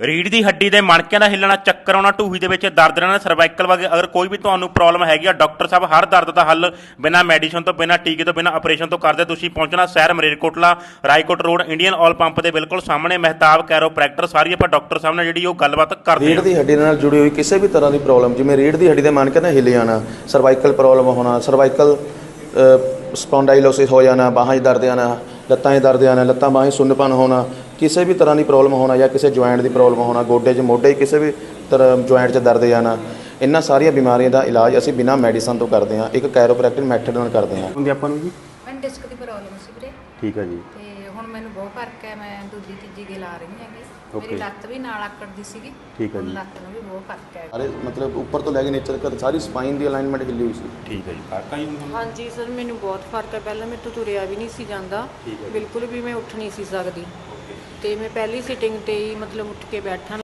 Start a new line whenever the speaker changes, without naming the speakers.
ਰੀੜ ਦੀ ਹੱਡੀ ਦੇ ਮਣਕਿਆਂ ਦਾ ਹਿੱਲਣਾ ਚੱਕਰ ਆਉਣਾ ਢੂਹੀ ਦੇ ਵਿੱਚ ਦਰਦ ਰਹਿਣਾ ਸਰਵਾਈਕਲ ਵਗੇ ਅਗਰ ਕੋਈ ਵੀ ਤੁਹਾਨੂੰ ਪ੍ਰੋਬਲਮ ਹੈਗੀ ਆ ਡਾਕਟਰ ਸਾਹਿਬ ਹਰ ਦਰਦ ਦਾ ਹੱਲ ਬਿਨਾਂ ਮੈਡੀਸਨ ਤੋਂ ਬਿਨਾਂ ਟੀਕੇ ਤੋਂ ਬਿਨਾਂ ਆਪਰੇਸ਼ਨ ਤੋਂ ਕਰਦੇ ਤੁਸੀਂ ਪਹੁੰਚਣਾ ਸ਼ਹਿਰ Malerkotla Raikot road Indian oil pump ਦੇ ਬਿਲਕੁਲ ਸਾਹਮਣੇ ਮਹਿਤਾਬ ਕੈਰੋਪ੍ਰੈਕਟਰ ਸਾਰੀ ਆਪਾਂ ਡਾਕਟਰ ਸਾਹਿਬ ਨਾਲ ਜਿਹੜੀ ਉਹ ਗੱਲਬਾਤ ਕਰਦੇ
ਰੀੜ ਦੀ ਹੱਡੀ ਨਾਲ ਜੁੜੀ ਹੋਈ ਕਿਸੇ ਵੀ ਤਰ੍ਹਾਂ ਦੀ ਪ੍ਰੋਬਲਮ ਜਿਵੇਂ ਰੀੜ ਦੀ ਹੱਡੀ ਦੇ ਮਣਕੇ ਨਾਲ ਹਿੱਲ ਜਾਣਾ ਸਰਵਾਈਕਲ ਪ੍ਰੋਬਲਮ ਹੋਣਾ ਸਰਵਾਈਕਲ ਸਪੌਂਡਾਈਲੋਸਿਸ ਹੋ ਜਾਣਾ ਬਾਹਾਂ 'ਚ ਦਰਦ ਆਣਾ ਲੱਤਾਂ 'ਚ ਦਰਦ ਆਣਾ ਲੱਤਾਂ ਬਾਹਾਂ 'ਚ ਸੁੰਨਪਨ ਹੋਣਾ, ਕਿਸੇ ਵੀ ਤਰ੍ਹਾਂ ਦੀ ਪ੍ਰੋਬਲਮ ਹੋਣਾ ਜਾਂ ਕਿਸੇ ਜੁਆਇੰਟ ਦੀ ਪ੍ਰੋਬਲਮ ਹੋਣਾ, ਗੋਡੇ 'ਚ ਮੋਢੇ 'ਚ ਕਿਸੇ ਵੀ ਤਰ੍ਹਾਂ ਜੁਆਇੰਟ 'ਚ ਦਰਦ ਆਣਾ ਇਹਨਾਂ ਸਾਰੀਆਂ ਬਿਮਾਰੀਆਂ ਦਾ ਇਲਾਜ ਅਸੀਂ ਬਿਨਾਂ ਮੈਡੀਸਨ ਤੋਂ ਕਰਦੇ ਹਾਂ, ਇੱਕ ਕੈਰੋਪ੍ਰੈਕਟਿਕ ਮੈਥਡ ਨਾਲ ਕਰਦੇ ਹਾਂ।
ਹੁੰਦੀ ਆਪਾਂ ਨੂੰ ਜੀ?
ਡਿਸਕ ਦੀ ਪ੍ਰੋਬਲਮ ਸੀ ਵੀਰੇ।
ਠੀਕ ਹੈ ਜੀ।
ਤੇ ਹੁਣ ਮੈਨੂੰ ਬਹੁਤ ਫ਼ਰਕ ਹੈ ਮੈਂ ਦੂਜੀ ਤੀਜੀ ਗੇ ਲਾ ਰਹੀ ਹੈਗੀ।
Okay.
ਮੇਰੀ ਲੱਤ ਵੀ ਨਾਲ ਆਕੜਦੀ ਸੀਗੀ।
ਠੀਕ ਹੈ
ਹੁਣ
ਜੀ।
ਲੱਤ ਨੂੰ ਵੀ ਬਹੁਤ ਫ਼ਰਕ ਹੈ।
ਸਾਰੇ ਮਤਲਬ ਉੱਪਰ ਤੋਂ ਲੈ ਕੇ ਨੀਚੇ ਤੱਕ ਸਾਰੀ ਸਪਾਈਨ ਦੀ ਅਲਾਈਨਮੈਂਟ ਹਿੱਲੀ ਹੋਈ ਸੀ।
ਠੀਕ ਹੈ ਜੀ ਫ਼ਰਕ ਆ ਜੀ ਹੁਣ?
ਹਾਂਜੀ ਸਰ ਮੈਨੂੰ ਬਹੁਤ ਫ਼ਰਕ ਹੈ। ਪਹਿਲਾਂ ਮੇਰੇ ਤੋਂ ਤੁਰਿਆ ਵੀ ਨਹੀਂ ਸੀ ਜਾਂਦਾ। ਬਿਲਕੁਲ ਵੀ ਮੈਂ ਉੱਠ ਨਹੀਂ ਸੀ ਸਕਦੀ। ਤੇ ਮੈਂ ਪਹਿਲੀ ਸਿਟਿੰਗ ਤੇ ਹੀ ਮਤਲਬ ਉੱਠ ਕੇ ਬੈਠਣ